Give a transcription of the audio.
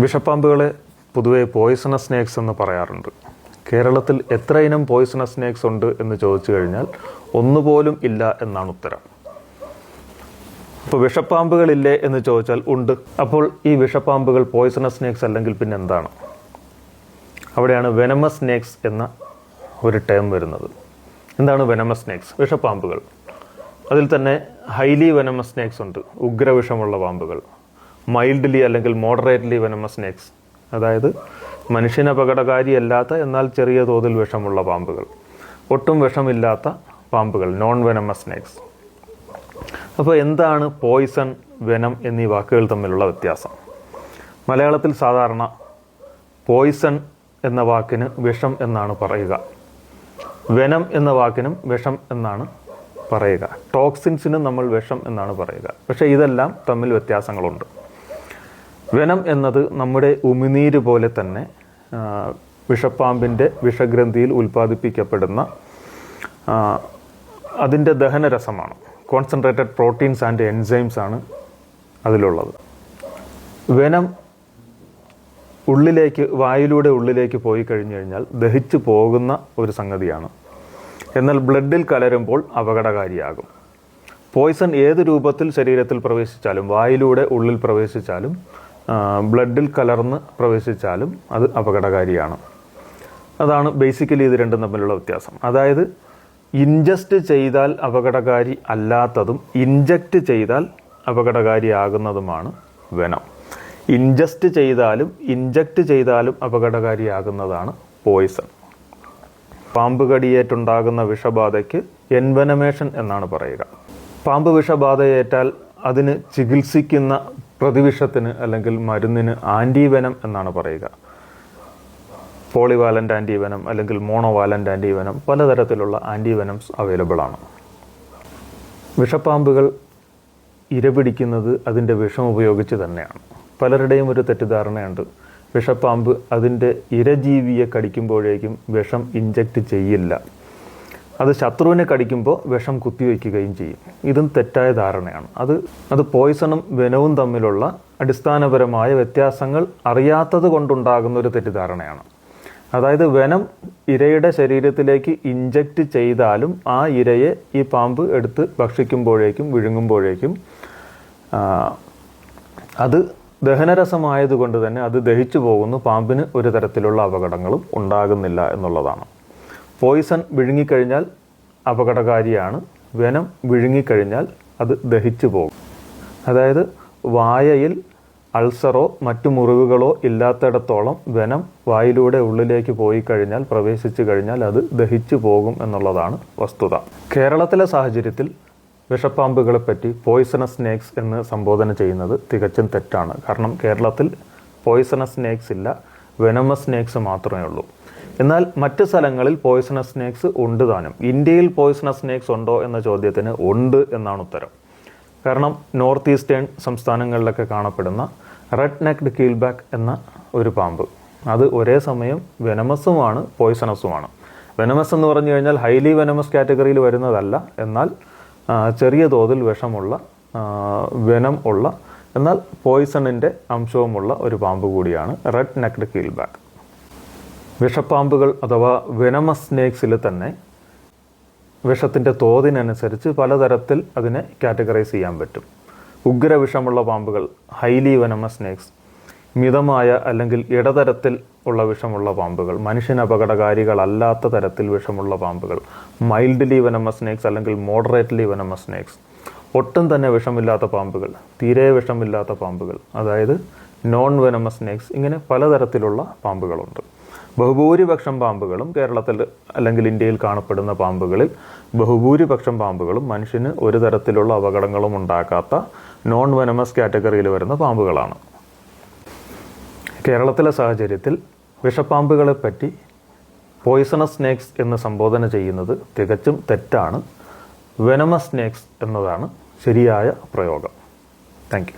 വിഷപ്പാമ്പുകളെ പൊതുവെ poisonous snakes എന്ന് പറയാറുണ്ട്. കേരളത്തിൽ എത്ര ഇനം പോയിസണസ് സ്നേക്സ് ഉണ്ട് എന്ന് ചോദിച്ചു കഴിഞ്ഞാൽ ഒന്നുപോലും ഇല്ല എന്നാണ് ഉത്തരം. അപ്പോൾ വിഷപ്പാമ്പുകളില്ലേ എന്ന് ചോദിച്ചാൽ ഉണ്ട്. അപ്പോൾ ഈ വിഷപ്പാമ്പുകൾ പോയിസണസ് സ്നേക്സ് അല്ലെങ്കിൽ പിന്നെ എന്താണ് അവിടെയാണ് വെനമസ് സ്നേക്സ് എന്ന ഒരു ടേം വരുന്നത്. എന്താണ് വെനമസ് സ്നേക്സ് വിഷപ്പാമ്പുകൾ. അതിൽ തന്നെ ഹൈലി വെനമസ് സ്നേക്സ് ഉണ്ട്. ഉഗ്രവിഷമുള്ള പാമ്പുകൾ. മൈൽഡ്ലി അല്ലെങ്കിൽ മോഡറേറ്റ്ലി വെനമസ് സ്നേക്സ്. അതായത് മനുഷ്യന് അപകടകാരിയല്ലാത്ത എന്നാൽ ചെറിയ തോതിൽ വിഷമുള്ള പാമ്പുകൾ. ഒട്ടും വിഷമില്ലാത്ത പാമ്പുകൾ നോൺ വെനമസ് സ്നേക്സ് അപ്പോൾ എന്താണ് പോയിസൺ വെനം എന്നീ വാക്കുകൾ തമ്മിലുള്ള വ്യത്യാസം? മലയാളത്തിൽ സാധാരണ പോയിസൺ എന്ന വാക്കിന് വിഷം എന്നാണ് പറയുക. വെനം എന്ന വാക്കിനും വിഷം എന്നാണ് പറയുക. ടോക്സിൻസിനും നമ്മൾ വിഷം എന്നാണ് പറയുക. പക്ഷേ ഇതെല്ലാം തമ്മിൽ വ്യത്യാസങ്ങളുണ്ട്. വെനം എന്നത് നമ്മുടെ ഉമിനീര് പോലെ തന്നെ വിഷപ്പാമ്പിന്റെ വിഷഗ്രന്ഥിയിൽ ഉൽപ്പാദിപ്പിക്കപ്പെടുന്ന അതിന്റെ ദഹനരസമാണ്. കോൺസെൻട്രേറ്റഡ് പ്രോട്ടീൻസ് ആൻഡ് എൻസൈംസ് ആണ് അതിലുള്ളത്. വെനം ഉള്ളിലേക്ക് വായിലൂടെ ഉള്ളിലേക്ക് പോയി കഴിഞ്ഞു കഴിഞ്ഞാൽ ദഹിച്ചു പോകുന്ന ഒരു സംഗതിയാണ്. എന്നാൽ ബ്ലഡിൽ കലരുമ്പോൾ അപകടകാരിയാകും. പോയ്സൺ ഏത് രൂപത്തിൽ ശരീരത്തിൽ പ്രവേശിച്ചാലും വായിലൂടെ ഉള്ളിൽ പ്രവേശിച്ചാലും ബ്ലഡിൽ കലർന്ന് പ്രവേശിച്ചാലും അത് അപകടകാരിയാണ്. അതാണ് ബേസിക്കലി ഇത് രണ്ടും തമ്മിലുള്ള വ്യത്യാസം. അതായത് ഇൻജസ്റ്റ് ചെയ്താൽ അപകടകാരി അല്ലാത്തതും ഇൻജക്റ്റ് ചെയ്താൽ അപകടകാരിയാകുന്നതുമാണ് വെനം. ഇൻജസ്റ്റ് ചെയ്താലും ഇൻജക്റ്റ് ചെയ്താലും അപകടകാരിയാകുന്നതാണ് പോയിസൺ പാമ്പ് കടിയേറ്റുണ്ടാകുന്ന വിഷബാധയ്ക്ക് എൻവനമേഷൻ എന്നാണ് പറയുക. പാമ്പ് വിഷബാധയേറ്റാൽ അതിന് ചികിത്സിക്കുന്ന പ്രതിവിഷത്തിന് അല്ലെങ്കിൽ മരുന്നിന് ആന്റീവനം എന്നാണ് പറയുക. പോളിവാലന്റ് ആന്റീവനം അല്ലെങ്കിൽ മോണോവാലന്റ് ആന്റീവനം പലതരത്തിലുള്ള ആന്റീവനംസ് അവൈലബിൾ ആണ്. വിഷപ്പാമ്പുകൾ ഇരപിടിക്കുന്നത് അതിന്റെ വിഷം ഉപയോഗിച്ച് തന്നെയാണ്. പലരുടെയും ഒരു തെറ്റിദ്ധാരണയുണ്ട്. വിഷപ്പാമ്പ് അതിന്റെ ഇരജീവിയെ കടിക്കുമ്പോഴേക്കും വിഷം ഇഞ്ചക്റ്റ് ചെയ്യില്ല. അത് ശത്രുവിനെ കടിക്കുമ്പോൾ വിഷം കുത്തിവെക്കുകയും ചെയ്യും. ഇതും തെറ്റായ ധാരണയാണ്. അത് അത് പോയിസണും വെനവും തമ്മിലുള്ള അടിസ്ഥാനപരമായ വ്യത്യാസങ്ങൾ അറിയാത്തത് കൊണ്ടുണ്ടാകുന്ന ഒരു തെറ്റിദ്ധാരണയാണ്. അതായത് വെനം ഇരയുടെ ശരീരത്തിലേക്ക് ഇഞ്ചക്റ്റ് ചെയ്താലും ആ ഇരയെ ഈ പാമ്പ് എടുത്ത് ഭക്ഷിക്കുമ്പോഴേക്കും വിഴുങ്ങുമ്പോഴേക്കും അത് ദഹനരസമായതുകൊണ്ട് തന്നെ അത് ദഹിച്ചു പോകുന്നു. പാമ്പിന് ഒരു തരത്തിലുള്ള അപകടങ്ങളും ഉണ്ടാകുന്നില്ല എന്നുള്ളതാണ്. പോയിസൺ വിഴുങ്ങിക്കഴിഞ്ഞാൽ അപകടകാരിയാണ്. വെനം വിഴുങ്ങിക്കഴിഞ്ഞാൽ അത് ദഹിച്ചു പോകും. അതായത് വായയിൽ അൾസറോ മറ്റു മുറിവുകളോ ഇല്ലാത്തിടത്തോളം വെനം വായിലൂടെ ഉള്ളിലേക്ക് പോയി കഴിഞ്ഞാൽ പ്രവേശിച്ചു കഴിഞ്ഞാൽ അത് ദഹിച്ചു പോകും എന്നുള്ളതാണ് വസ്തുത. കേരളത്തിലെ സാഹചര്യത്തിൽ വിഷപ്പാമ്പുകളെ പറ്റി പോയിസണസ് സ്നേക്സ് എന്ന് സംബോധന ചെയ്യുന്നത് തികച്ചും തെറ്റാണ്. കാരണം കേരളത്തിൽ പോയിസണസ് സ്നേക്സ് ഇല്ല വെനമസ് സ്നേക്സ് മാത്രമേ ഉള്ളൂ. എന്നാൽ മറ്റ് സ്ഥലങ്ങളിൽ പോയിസണസ് സ്നേക്സ് ഉണ്ട് താനും. ഇന്ത്യയിൽ പോയിസണസ് സ്നേക്സ് ഉണ്ടോ എന്ന ചോദ്യത്തിന് ഉണ്ട് എന്നാണ് ഉത്തരം. കാരണം നോർത്ത് ഈസ്റ്റേൺ സംസ്ഥാനങ്ങളിലൊക്കെ കാണപ്പെടുന്ന റെഡ് നെക്ഡ് കീൽബാക്ക് എന്ന ഒരു പാമ്പ്. അത് ഒരേ സമയം വെനമസുമാണ് പോയിസണസുമാണ് വെനമസ് എന്ന് പറഞ്ഞു കഴിഞ്ഞാൽ ഹൈലി വെനമസ് കാറ്റഗറിയിൽ വരുന്നതല്ല. എന്നാൽ ചെറിയ തോതിൽ വിഷമുള്ള വെനം ഉള്ള എന്നാൽ പോയിസണിന്റെ അംശവുമുള്ള ഒരു പാമ്പ് കൂടിയാണ് റെഡ് നെക്ഡ് കീൽബാക്ക് വിഷപ്പാമ്പുകൾ അഥവാ വെനമസ് സ്നേക്സിൽ തന്നെ വിഷത്തിന്റെ തോതിനനുസരിച്ച് പലതരത്തിൽ അതിനെ കാറ്റഗറൈസ് ചെയ്യാൻ പറ്റും. ഉഗ്രവിഷമുള്ള പാമ്പുകൾ ഹൈലി വെനമസ് സ്നേക്സ് മിതമായ അല്ലെങ്കിൽ ഇടതരത്തിൽ ഉള്ള വിഷമുള്ള പാമ്പുകൾ മനുഷ്യന് അപകടകാരികളല്ലാത്ത തരത്തിൽ വിഷമുള്ള പാമ്പുകൾ മൈൽഡ്ലി വെനമസ് സ്നേക്സ് അല്ലെങ്കിൽ മോഡറേറ്റ്ലി വെനമസ് സ്നേക്സ് ഒട്ടും തന്നെ വിഷമില്ലാത്ത പാമ്പുകൾ തീരെ വിഷമില്ലാത്ത പാമ്പുകൾ അതായത് നോൺ വെനമസ് സ്നേക്സ് ഇങ്ങനെ പലതരത്തിലുള്ള പാമ്പുകളുണ്ട്. ബഹുഭൂരിപക്ഷം പാമ്പുകളും കേരളത്തിൽ അല്ലെങ്കിൽ ഇന്ത്യയിൽ കാണപ്പെടുന്ന പാമ്പുകളിൽ ബഹുഭൂരിപക്ഷം പാമ്പുകളും മനുഷ്യന് ഒരു തരത്തിലുള്ള അപകടങ്ങളും ഉണ്ടാക്കാത്ത നോൺ വെനമസ് കാറ്റഗറിയിൽ വരുന്ന പാമ്പുകളാണ്. കേരളത്തിലെ സാഹചര്യത്തിൽ വിഷപ്പാമ്പുകളെ പറ്റി പോയിസണസ് സ്നേക്സ് എന്ന് സംബോധന ചെയ്യുന്നത് തികച്ചും തെറ്റാണ്. വെനമസ് സ്നേക്സ് എന്നതാണ് ശരിയായ പ്രയോഗം. താങ്ക്